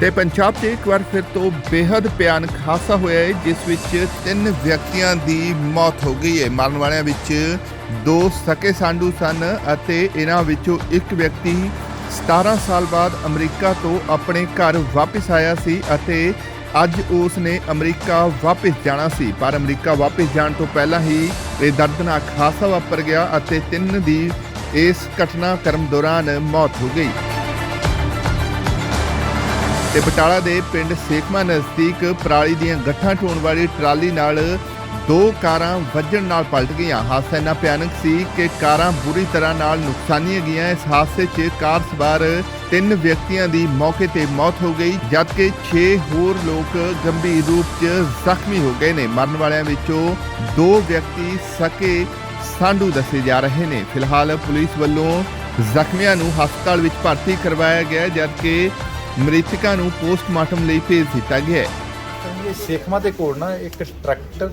ਤੇ ਪੰਜਾਬ 'ਚ ਇੱਕ ਵਾਰ ਫਿਰ ਤੋਂ ਬੇहद ਭਿਆਨਕ ਹਾਦਸਾ ਹੋਇਆ ਹੈ, ਜਿਸ ਵਿੱਚ ਤਿੰਨ ਵਿਅਕਤੀਆਂ ਦੀ ਮੌਤ ਹੋ ਗਈ ਹੈ। ਮਰਨ ਵਾਲਿਆਂ ਵਿੱਚ ਦੋ ਸਕੇ ਸਾਂਡੂ ਸਨ ਅਤੇ ਇਹਨਾਂ ਵਿੱਚੋਂ ਇੱਕ ਵਿਅਕਤੀ 17 ਸਾਲ ਬਾਅਦ ਅਮਰੀਕਾ ਤੋਂ ਆਪਣੇ ਘਰ ਵਾਪਸ ਆਇਆ ਸੀ ਅਤੇ ਅੱਜ ਉਸ ਨੇ ਅਮਰੀਕਾ ਵਾਪਸ ਜਾਣਾ ਸੀ। ਪਰ ਅਮਰੀਕਾ ਵਾਪਸ ਜਾਣ ਤੋਂ ਪਹਿਲਾਂ ਹੀ ਇਹ ਦਰਦਨਾਕ ਹਾਦਸਾ ਵਾਪਰ ਗਿਆ ਅਤੇ ਤਿੰਨ ਦੀ ਇਸ ਘਟਨਾਕ੍ਰਮ ਦੌਰਾਨ ਮੌਤ ਹੋ ਗਈ। ਤੇ ਬਟਾਲਾ ਦੇ ਪਿੰਡ ਸੇਖਮਾ ਨਜ਼ਦੀਕ ਪਰਾਲੀ ਦੀਆਂ ਗੱਠਾਂ ਢੋਣ ਵਾਲੀ ਟਰਾਲੀ ਨਾਲ ਦੋ ਕਾਰਾਂ ਵੱਜਣ ਨਾਲ ਪਲਟ ਗਈਆਂ। ਹਾਦਸਾ ਇੰਨਾ ਭਿਆਨਕ ਸੀ ਕਿ ਕਾਰਾਂ ਬੁਰੀ ਤਰ੍ਹਾਂ ਨਾਲ ਨੁਕਸਾਨੀਆਂ ਗਈਆਂ। ਇਸ ਹਾਦਸੇ 'ਚ ਕਾਰ ਸਵਾਰ ਤਿੰਨ ਵਿਅਕਤੀਆਂ ਦੀ ਮੌਕੇ ਤੇ ਮੌਤ ਹੋ ਗਈ, ਜਦਕਿ 6 ਹੋਰ ਲੋਕ ਗੰਭੀਰ ਰੂਪ 'ਚ ਜ਼ਖਮੀ ਹੋ ਗਏ ਨੇ। ਮਰਨ ਵਾਲਿਆਂ ਵਿੱਚੋਂ ਦੋ ਵਿਅਕਤੀ ਸਕੇ ਸਾਂਢੂ ਦੱਸੇ ਜਾ ਰਹੇ ਨੇ। ਫਿਲਹਾਲ ਪੁਲਿਸ ਵੱਲੋਂ ਜ਼ਖਮੀਆਂ ਨੂੰ ਹਸਪਤਾਲ ਵਿੱਚ ਭਰਤੀ ਕਰਵਾਇਆ ਗਿਆ, ਜਦਕਿ ਮ੍ਰਿਤਕਾਂ ਨੂੰ ਪੋਸਟਮਾਰਟਮ ਲਈ ਭੇਜ ਦਿੱਤਾ ਗਿਆ ਹੈ। ਇਹ ਸੇਖਮਾ ਦੇ ਕੋਲ ਨਾ ਇੱਕ ਟਰੈਕਟਰ,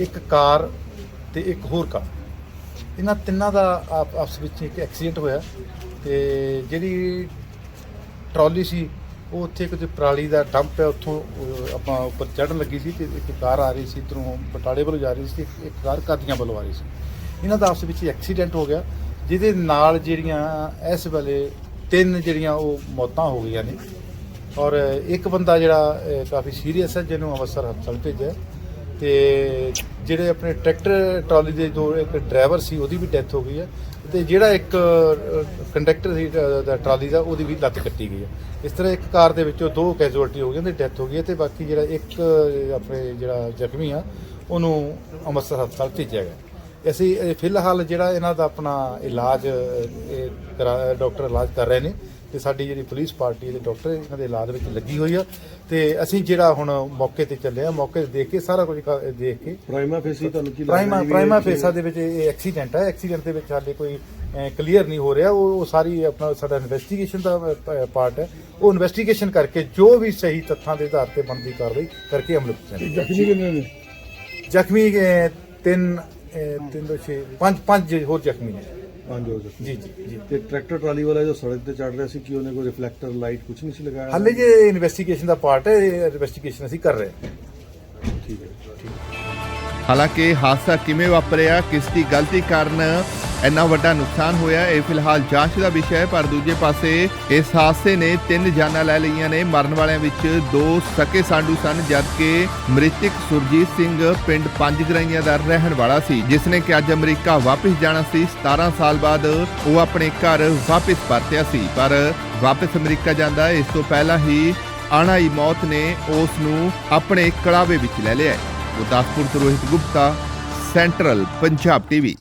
ਇੱਕ ਕਾਰ ਤੇ ਇੱਕ ਹੋਰ ਕਾਰ। ਇਹਨਾਂ ਤਿੰਨਾਂ ਦਾ ਆਪ- ਆਪਸ ਵਿੱਚ ਇੱਕ ਐਕਸੀਡੈਂਟ ਹੋਇਆ ਤੇ ਜਿਹੜੀ ਟਰਾਲੀ ਸੀ, ਉਹ ਉੱਥੇ ਕਿਤੇ ਪਰਾਲੀ ਦਾ ਡੰਪ ਹੈ, ਉੱਥੋਂ ਉਹ ਆਪਾਂ ਉੱਪਰ ਚੜਨ ਲੱਗੀ ਸੀ ਤੇ ਇੱਕ ਕਾਰ ਆ ਰਹੀ ਸੀ, ਇੱਧਰੋਂ ਬਟਾਲੇ ਵੱਲੋਂ ਜਾ ਰਹੀ ਸੀ ਤੇ ਇੱਕ ਕਾਰ ਕਾਦੀਆਂ ਵੱਲੋਂ ਆ ਰਹੀ ਸੀ। ਇਹਨਾਂ ਦਾ ਆਪਸ ਵਿੱਚ ਐਕਸੀਡੈਂਟ ਹੋ ਗਿਆ, ਜਿਹਦੇ ਨਾਲ ਜਿਹੜੀਆਂ ਇਸ ਵੇਲੇ ਤਿੰਨ ਜਿਹੜੀਆਂ ਉਹ ਮੌਤਾਂ ਹੋ ਗਈਆਂ ਨੇ। ਔਰ ਇੱਕ ਬੰਦਾ ਜਿਹੜਾ ਕਾਫੀ ਸੀਰੀਅਸ ਹੈ, ਜਿਹਨੂੰ ਅੰਮ੍ਰਿਤਸਰ ਹਸਪਤਾਲ ਭੇਜਿਆ ਤੇ ਜਿਹੜੇ ਆਪਣੇ ਟਰੈਕਟਰ, ਟਰਾਲੀ ਦੇ ਜੋ ਇੱਕ ਡਰਾਈਵਰ ਸੀ, ਉਹਦੀ ਵੀ ਡੈਥ ਹੋ ਗਈ ਹੈ। ਤੇ ਜਿਹੜਾ ਇੱਕ ਕੰਡਕਟਰ ਸੀ ਦਾ ਟਰਾਲੀ ਦਾ, ਉਹਦੀ ਵੀ ਲੱਤ ਕੱਟੀ ਗਈ ਹੈ। ਇਸ ਤਰ੍ਹਾਂ ਇੱਕ ਕਾਰ ਦੇ ਵਿੱਚੋਂ ਦੋ ਕੈਜੂਅਲਟੀ ਹੋ ਗਈਆਂ ਤੇ ਡੈਥ ਹੋ ਗਈ ਹੈ ਤੇ ਬਾਕੀ ਜਿਹੜਾ ਇੱਕ ਆਪਣੇ ਜਿਹੜਾ ਜ਼ਖਮੀ ਆ, ਉਹਨੂੰ ਅੰਮ੍ਰਿਤਸਰ ਹਸਪਤਾਲ ਭੇਜਿਆ ਗਿਆ ਅਸੀਂ ਫਿਲਹਾਲ ਜਿਹੜਾ ਇਹਨਾਂ ਦਾ ਆਪਣਾ ਇਲਾਜ ਇਹ ਡਾਕਟਰ ਇਲਾਜ ਕਰ ਰਹੇ ਨੇ ਤੇ ਸਾਡੀ ਜਿਹੜੀ ਪੁਲਿਸ ਪਾਰਟੀ ਦੇ ਡਾਕਟਰ ਇਹਨਾਂ ਦੇ ਇਲਾਜ ਵਿੱਚ ਲੱਗੀ ਹੋਈ ਆ। ਤੇ ਅਸੀਂ ਜਿਹੜਾ ਹੁਣ ਮੌਕੇ ਤੇ ਚੱਲੇ ਆ ਮੌਕੇ ਤੇ ਦੇਖ ਕੇ ਸਾਰਾ ਕੁਝ ਦੇਖ ਕੇ ਪ੍ਰਾਈਮਾ ਫੇਸੀ ਤੁਹਾਨੂੰ ਕੀ ਇਹ ਪ੍ਰਾਈਮਾ ਫੇਸਾ ਦੇ ਵਿੱਚ ਇਹ ਐਕਸੀਡੈਂਟ ਹੈ ਐਕਸੀਡੈਂਟ ਦੇ ਵਿੱਚ ਹਾਲੇ ਕੋਈ ਕਲੀਅਰ ਨਹੀਂ ਹੋ ਰਿਹਾ। ਉਹ ਉਹ ਸਾਰੀ ਆਪਣਾ ਸਾਡਾ ਇਨਵੈਸਟੀਗੇਸ਼ਨ ਦਾ ਪਾਰਟ ਹੈ। ਉਹ ਇਨਵੈਸਟੀਗੇਸ਼ਨ ਕਰਕੇ ਜੋ ਵੀ ਸਹੀ ਤੱਥਾਂ ਦੇ ਆਧਾਰ ਤੇ ਬਣਦੀ ਕਾਰਵਾਈ ਕਰਕੇ ਅਮਲ ਵਿੱਚ। ਜ਼ਖਮੀ ਕਿੰਨੇ ਨੇ? ਜ਼ਖਮੀ ਤਿੰਨ ਅਹ, ਤਿੰਨ ਦੋ ਛੇ ਪੰਜ ਪੰਜ ਹੋਰ ਜ਼ਖਮੀ ਨੇ। ਪੰਜ ਹੋ ਜ਼ਖਮੀ ਜੀ ਜੀ ਜੀ। ਤੇ ਟਰੈਕਟਰ ਟਰਾਲੀ ਵਾਲਾ ਜੋ ਸੜਕ ਤੇ ਚੜ ਰਿਹਾ ਸੀ ਕਿ ਉਹਨੇ ਕੋਈ ਰਿਫਲੈਕਟਰ ਲਾਈਟ ਕੁਝ ਨਹੀਂ ਸੀ ਲਗਾਇਆ? ਹਾਲੇ ਜੇ ਇਨਵੈਸਟੀਗੇਸ਼ਨ ਦਾ ਪਾਰਟ ਹੈ ਇਨਵੈਸਟੀਗੇਸ਼ਨ ਅਸੀਂ ਕਰ ਰਹੇ ਹਾਂ। ਠੀਕ ਹੈ। ਹਾਲਾਂਕਿ ਹਾਦਸਾ ਕਿਵੇਂ ਵਾਪਰਿਆ ਕਿਸ ਦੀ ਗਲਤੀ ਕਾਰਨ ਇੰਨਾ ਵੱਡਾ ਨੁਕਸਾਨ ਹੋਇਆ, ਇਹ ਫਿਲਹਾਲ ਜਾਂਚ ਦਾ ਵਿਸ਼ਾ ਹੈ, ਪਰ ਦੂਜੇ ਪਾਸੇ ਇਸ ਹਾਦਸੇ ਨੇ ਤਿੰਨ ਜਾਨਾਂ ਲੈ ਲਈਆਂ ਨੇ। ਮਰਨ ਵਾਲਿਆਂ ਵਿੱਚ ਦੋ ਸਕੇ ਸਾਂਡੂ ਸਨ, ਜਦਕਿ ਮ੍ਰਿਤਕ ਸੁਰਜੀਤ ਸਿੰਘ ਪਿੰਡ ਪੰਜ ਗਰਾਈਆਂ ਦਾ ਰਹਿਣ ਵਾਲਾ ਸੀ, ਜਿਸ ਨੇ ਕਿ ਅੱਜ ਅਮਰੀਕਾ ਵਾਪਸ ਜਾਣਾ ਸੀ। 17 ਸਾਲ ਬਾਅਦ ਉਹ ਆਪਣੇ ਘਰ ਵਾਪਸ ਪਰਤਿਆ ਸੀ, ਪਰ ਵਾਪਸ ਅਮਰੀਕਾ ਜਾਂਦਾ, ਇਸ ਤੋਂ ਪਹਿਲਾਂ ਹੀ ਆਣਾਈ ਮੌਤ ਨੇ ਉਸ ਨੂੰ ਆਪਣੇ ਕੜਾਵੇ ਵਿੱਚ ਲੈ ਲਿਆ ਗੁਰਦਾਸਪੁਰ ਤੋਂ ਰੋਹਿਤ ਗੁਪਤਾ, ਸੈਂਟਰਲ ਪੰਜਾਬ ਟੀਵੀ।